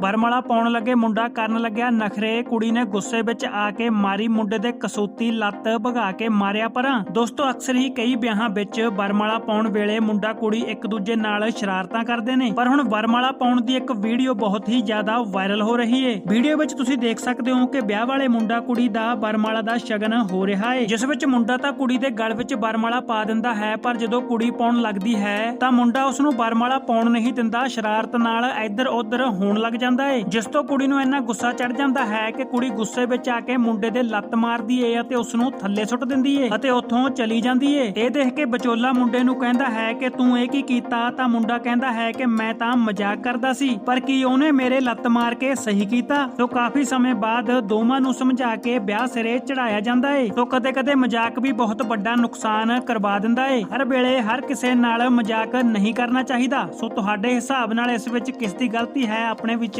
ਵਰਮਾਲਾ ਪਾਉਣ ਲੱਗੇ, ਮੁੰਡਾ ਕਰਨ ਲੱਗਿਆ ਨਖਰੇ। ਕੁੜੀ ਨੇ ਗੁੱਸੇ ਵਿੱਚ ਆ ਕੇ ਮਾਰੀ ਮੁੰਡੇ ਦੇ ਕਸੂਤੀ ਲੱਤ ਭਗਾ ਕੇ ਮਾਰਿਆ ਪਰਾਂ। ਦੋਸਤੋ, ਅਕਸਰ ਹੀ ਕਈ ਵਿਆਹਾਂ ਵਿੱਚ ਵਰਮਾਲਾ ਪਾਉਣ ਵੇਲੇ ਮੁੰਡਾ ਕੁੜੀ ਇੱਕ ਦੂਜੇ ਨਾਲ ਸ਼ਰਾਰਤਾਂ ਕਰਦੇ ਨੇ। ਪਰ ਹੁਣ ਵਰਮਾਲਾ ਪਾਉਣ ਦੀ ਇੱਕ ਵੀਡੀਓ ਬਹੁਤ ਹੀ ਜ਼ਿਆਦਾ ਵਾਇਰਲ ਹੋ ਰਹੀ ਏ। ਵੀਡੀਓ ਵਿੱਚ ਤੁਸੀਂ ਦੇਖ ਸਕਦੇ ਹੋ ਕਿ ਵਿਆਹ ਵਾਲੇ ਮੁੰਡਾ ਕੁੜੀ ਦਾ ਵਰਮਾਲਾ ਦਾ ਸ਼ਗਨ ਹੋ ਰਿਹਾ ਏ। ਜਿਸ ਵਿੱਚ ਮੁੰਡਾ ਤਾਂ ਕੁੜੀ ਦੇ ਗਲ ਵਿੱਚ ਵਰਮਾਲਾ ਪਾ ਦਿੰਦਾ ਹੈ, ਪਰ ਜਦੋਂ ਕੁੜੀ ਪਾਉਣ ਲੱਗਦੀ ਹੈ, ਤਾਂ ਮੁੰਡਾ ਉਸ ਨੂੰ ਵਰਮਾਲਾ ਪਾਉਣ ਨਹੀਂ ਦਿੰਦਾ। ਸ਼ਰਾਰਤ ਨਾਲ ਇੱਧਰ ਉੱਧਰ ਹੋਣ ਲੱਗ ਜਾਂਦਾ ਏ। ਜਿਸ ਤੋਂ ਕੁੜੀ ਨੂੰ ਇੰਨਾ ਗੁੱਸਾ ਚੜ ਜਾਂਦਾ ਹੈ ਕਿ ਕੁੜੀ ਗੁੱਸੇ ਵਿੱਚ ਆ ਕੇ ਮੁੰਡੇ ਦੇ ਲੱਤ ਮਾਰਦੀ ਏ ਅਤੇ ਉਸ ਨੂੰ ਥੱਲੇ ਸੁੱਟ ਦਿੰਦੀ ਏ ਅਤੇ ਉੱਥੋਂ ਚਲੀ ਜਾਂਦੀ ਏ। ਇਹ ਦੇਖ ਕੇ ਵਿਚੋਲਾ ਮੁੰਡੇ ਨੂੰ ਕਹਿੰਦਾ ਹੈ ਕਿ ਤੂੰ ਇਹ ਕੀ ਕੀਤਾ? ਤਾਂ ਮੁੰਡਾ ਕਹਿੰਦਾ ਹੈ ਕਿ ਮੈਂ ਤਾਂ ਮਜ਼ਾਕ ਕਰਦਾ ਸੀ, ਪਰ ਕੀ ਉਹਨੇ ਮੇਰੇ ਲੱਤ ਮਾਰ ਕੇ ਸਹੀ ਕੀਤਾ? ਤੋਂ ਕਾਫੀ ਸਮੇਂ ਬਾਅਦ ਦੋਵਾਂ ਨੂੰ ਸਮਝਾ ਕੇ ਵਿਆਹ ਸਿਰੇ ਚੜਾਇਆ ਜਾਂਦਾ ਏ। ਸੋ ਕਦੇ-ਕਦੇ ਮਜ਼ਾਕ ਵੀ ਬਹੁਤ ਵੱਡਾ ਨੁਕਸਾਨ ਕਰਵਾ ਦਿੰਦਾ ਏ। ਹਰ ਵੇਲੇ ਹਰ ਕਿਸੇ ਨਾਲ ਮਜ਼ਾਕ ਨਹੀਂ ਕਰਨਾ ਚਾਹੀਦਾ। ਸੋ ਤੁਹਾਡੇ ਹਿਸਾਬ ਨਾਲ ਇਸ ਵਿੱਚ ਕਿਸ ਦੀ ਗਲਤੀ ਹੈ? ਆਪਣੇ ਵਿੱਚ